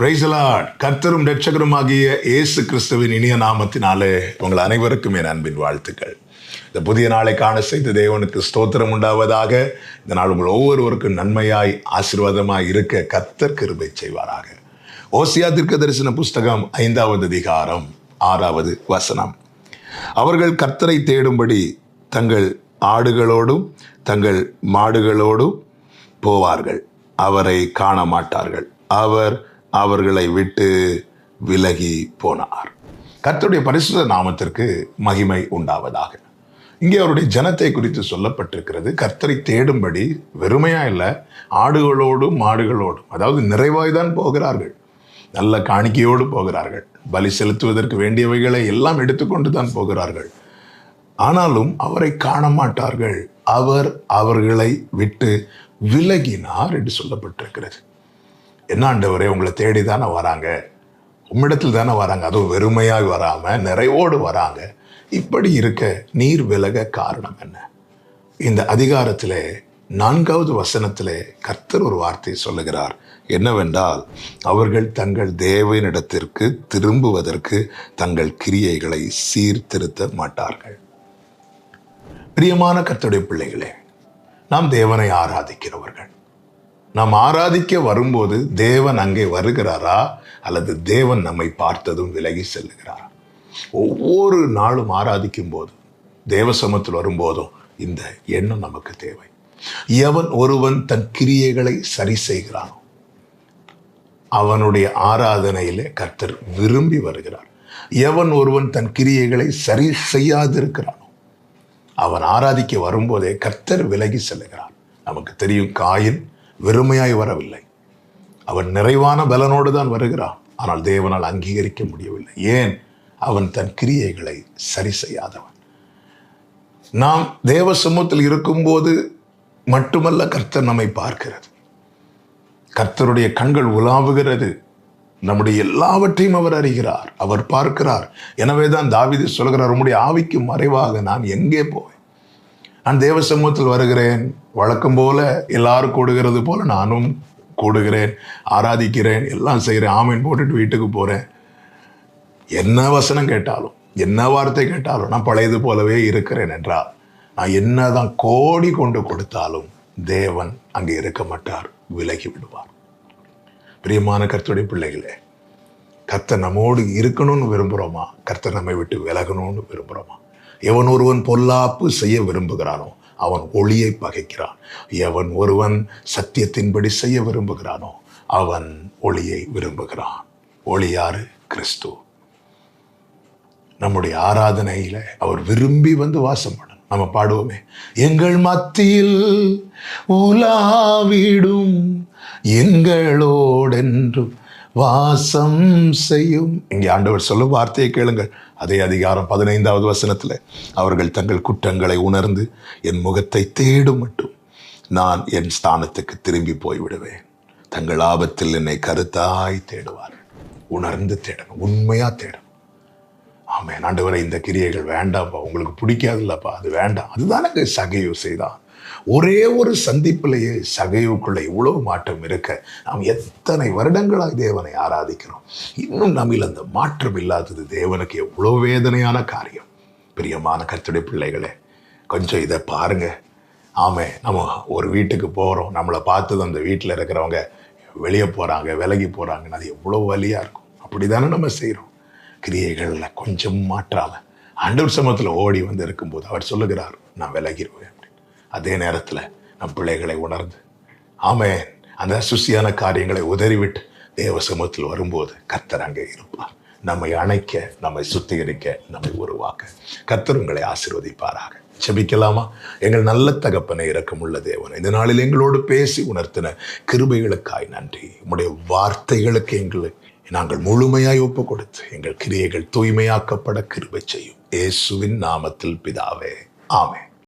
பிரைசலாட் கர்த்தரும் ரட்சகருமாகிய இயேசு கிறிஸ்துவின் இனிய நாமத்தினாலே உங்கள் அனைவருக்கும் என் அன்பின் வாழ்த்துக்கள். இந்த புதிய நாளை காண செய்த தேவனுக்கு ஸ்தோத்திரம் உண்டாவதாக. இந்த நாள் உங்கள் ஒவ்வொருவருக்கும் நன்மையாய் ஆசீர்வாதமாய் இருக்க கர்த்தர் கிருபை செய்வாராக. ஓசியா தீர்க்க தரிசன புஸ்தகம் ஐந்தாவது அதிகாரம் ஆறாவது வசனம். அவர்கள் கர்த்தரை தேடும்படி தங்கள் ஆடுகளோடும் தங்கள் மாடுகளோடும் போவார்கள். அவரை காண மாட்டார்கள் அவர் அவர்களை விட்டு விலகி போனார். கர்த்தருடைய பரிசுத்த நாமத்திற்கு மகிமை உண்டாவதாக. இங்கே அவருடைய ஜனத்தை குறித்து சொல்லப்பட்டிருக்கிறது. கர்த்தரை தேடும்படி வெறுமையா இல்லை ஆடுகளோடும் மாடுகளோடும் அதாவது நிறைவாய்தான் போகிறார்கள். நல்ல காணிக்கையோடு போகிறார்கள். பலி செலுத்துவதற்கு வேண்டியவைகளை எல்லாம் எடுத்துக்கொண்டு தான் போகிறார்கள். ஆனாலும் அவரை காண மாட்டார்கள். அவர் அவர்களை விட்டு விலகினார் என்று சொல்லப்பட்டிருக்கிறது. என்ன ஆண்டவரே உங்களை தேடி தானே வராங்க. உம்மிடத்தில் தானே வராங்க. அதுவும் வெறுமையாக வராம நிறைவோடு வராங்க. இப்படி இருக்க நீர் விலக காரணம் என்ன? இந்த அதிகாரத்திலே நான்காவது வசனத்திலே கர்த்தர் ஒரு வார்த்தை சொல்லுகிறார். என்னவென்றால் அவர்கள் தங்கள் தேவனிடத்திற்கு திரும்புவதற்கு தங்கள் கிரியைகளை சீர்திருத்த மாட்டார்கள். பிரியமான கர்த்தருடைய பிள்ளைகளே நாம் தேவனை ஆராதிக்கிறவர்கள். நாம் ஆராதிக்க வரும்போது தேவன் அங்கே வருகிறாரா? அல்லது தேவன் நம்மை பார்த்ததும் விலகி செல்லுகிறாரா? ஒவ்வொரு நாளும் ஆராதிக்கும் போதும் தேவ சமத்தில் வரும்போதும் இந்த எண்ணம் நமக்கு தேவை. எவன் ஒருவன் தன் கிரியைகளை சரி செய்கிறானோ அவனுடைய ஆராதனையிலே கர்த்தர் விரும்பி வருகிறார். எவன் ஒருவன் தன் கிரியைகளை சரி செய்யாதிருக்கிறானோ அவன் ஆராதிக்க வரும்போதே கர்த்தர் விலகி செல்லுகிறான் நமக்கு தெரியும் காயின் வெறுமையாய் வரவில்லை. அவன் நிறைவான பலனோடு தான் வருகிறான். ஆனால் தேவனால் அங்கீகரிக்க முடியவில்லை. ஏன்? அவன் தன் கிரியைகளை சரி செய்யாதவன். நாம் தேவ சமூகத்தில் இருக்கும்போது மட்டுமல்ல கர்த்தர் நம்மை பார்க்கிறது. கர்த்தருடைய கண்கள் உலாவுகிறது. நம்முடைய எல்லாவற்றையும் அவர் அறிகிறார். அவர் பார்க்கிறார். எனவே தான் தாவிது சொல்கிறார் உம்முடைய ஆவிக்கு மறைவாக நான் எங்கே போவேன்? நான் தேவ சமூகத்தில் வருகிறேன். வழக்கம் போல எல்லாரும் கூடுகிறது போல நானும் கூடுகிறேன் ஆராதிக்கிறேன் எல்லாம் செய்கிறேன் ஆமீன் போட்டுட்டு வீட்டுக்கு போகிறேன் என்ன வசனம் கேட்டாலும் என்ன வார்த்தை கேட்டாலும் நான் பழையது போலவே இருக்கிறேன் என்றால் நான் என்னதான் கோடி கொண்டு கொடுத்தாலும் தேவன் அங்கே இருக்க மாட்டார் விலகி விடுவார். பிரியமான கர்த்தருடைய பிள்ளைகளே கர்த்தர் நம்மோடு இருக்கணும்னு விரும்புகிறோமா? கர்த்தர் நம்மை விட்டு விலகணும்னு விரும்புகிறோமா? எவன் ஒருவன் பொல்லாப்பு செய்ய விரும்புகிறானோ அவன் ஒளியை பகைக்கிறான். எவன் ஒருவன் சத்தியத்தின்படி செய்ய விரும்புகிறானோ அவன் ஒளியை விரும்புகிறான். ஒளி யாரு? கிறிஸ்து. நம்முடைய ஆராதனையில அவர் விரும்பி வந்து வாசம் பண்ணணும். நம்ம பாடுவோமே எங்கள் மத்தியில் உலாவிடும் எங்களோடென்றும் வாசம் செய்யும். இங்கே ஆண்டவர் சொல்லும் வார்த்தையை கேளுங்கள். அதே அதிகாரம் பதினைந்தாவது வசனத்தில் அவர்கள் தங்கள் குற்றங்களை உணர்ந்து என் முகத்தை தேடும் மட்டும் நான் என் ஸ்தானத்துக்கு திரும்பி போய்விடுவேன். தங்கள் ஆபத்தில் என்னை கருத்தாய் தேடுவார். உணர்ந்து தேடணும் உண்மையாக தேடணும். ஆமாம் ஆண்டவரை இந்த கிரியைகள் வேண்டாம்ப்பா. உங்களுக்கு பிடிக்காதுல்லப்பா. அது வேண்டாம். அதுதானங்க சகையு செய்தான் ஒரே ஒரு சந்திப்பிலேயே சகைவுக்குள்ள இவ்வளவு மாற்றம் இருக்க நாம் எத்தனை வருடங்களாக தேவனை ஆராதிக்கிறோம்? இன்னும் நம்மில் அந்த மாற்றம் இல்லாதது தேவனுக்கு எவ்வளோ வேதனையான காரியம். பிரியமான கத்துடைய பிள்ளைகளே கொஞ்சம் இதை பாருங்க. ஆமே நம்ம ஒரு வீட்டுக்கு போகிறோம் நம்மளை பார்த்தது அந்த வீட்டில் இருக்கிறவங்க வெளியே போகிறாங்க விலகி போகிறாங்கன்னு அது எவ்வளோ வழியாக இருக்கும். அப்படி தானே நம்ம செய்கிறோம் கிரியைகளில் கொஞ்சம் மாற்றால ஆண்டவர் சமத்தில் ஓடி வந்து இருக்கும்போது அவர் சொல்லுகிறார் நான் விலகிடுவேன். அதே நேரத்தில் நம் பிள்ளைகளை உணர்ந்து ஆமே அந்த சுசியான காரியங்களை உதறிவிட்டு தேவ சமூகத்தில் வரும்போது கத்தர் அங்கே இருப்பார். நம்மை அணைக்க நம்மை சுத்திகரிக்க நம்மை உருவாக்க. கத்தர் உங்களை ஆசீர்வதிப்பாராக. செபிக்கலாமா எங்கள் நல்ல தகப்பனை இரக்கமுள்ள தேவன் இந்த நாளில் எங்களோடு பேசி உணர்த்தின கிருபைகளுக்காய் நன்றி. உம்முடைய வார்த்தைகளுக்கு எங்களை நாங்கள் முழுமையாய் ஒப்பு கொடுத்து எங்கள் கிரியைகள் தூய்மையாக்கப்பட கிருபை செய்யும். இயேசுவின் நாமத்தில் பிதாவே. ஆமே